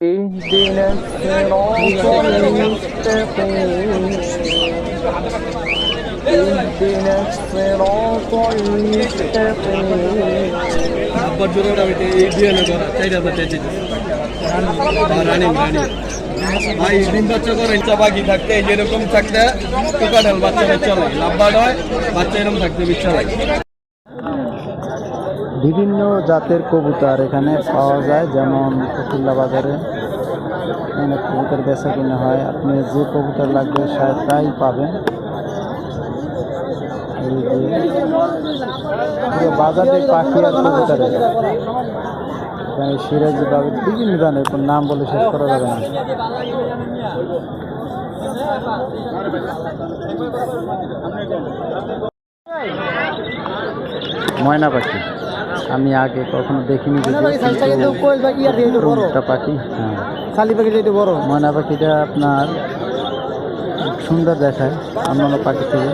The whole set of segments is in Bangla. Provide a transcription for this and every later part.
اهدنا الصراط المستقيم اهدنا الصراط المستقيم আব্বার জোরে ওটা বেটে এই দিয়ে না করা চার হাজার টাকা রানিং রানিং ভাই ডিম বাচ্চা করে ইচ্ছা বাকি থাকতে এই যেরকম থাকতে টোকাটাল বাচ্চা বাচ্চা লাগে লাভবার হয় বাচ্চা এরকম থাকতে ইচ্ছা লাগে বিভিন্ন জাতের কবুতর এখানে পাওয়া যায়, যেমন ফতুল্লা বাজারে। এখানে কবুতর বেচা কিনা হয়। আপনি যে কবুতর লাগবে তাই পাবেন। বাজারে পাখি আর কবুতরের এখানে সিরাজি বাবু বিভিন্ন ধরনের নাম বলে শেষ করা যাবে না। ময়না পাখি আমি আগে কখনো দেখিনি পাখি হ্যাঁ। খালি বড়। ময়না পাখিটা আপনার সুন্দর দেখায় অন্যান্য পাখি থেকে।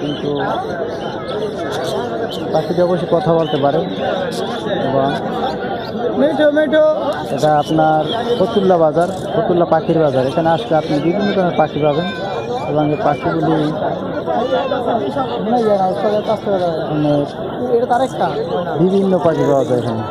কিন্তু পাখিটা অবশ্যই কথা বলতে পারে। এবং এটা আপনার ফতুল্লা বাজার ফতুল্লা পাখির বাজার। এখানে আসলে আপনি বিভিন্ন ধরনের পাখি পাবেন। এবং এই পাখিগুলি এটা তার বিভিন্ন পাখি পাওয়া যায় এখানে।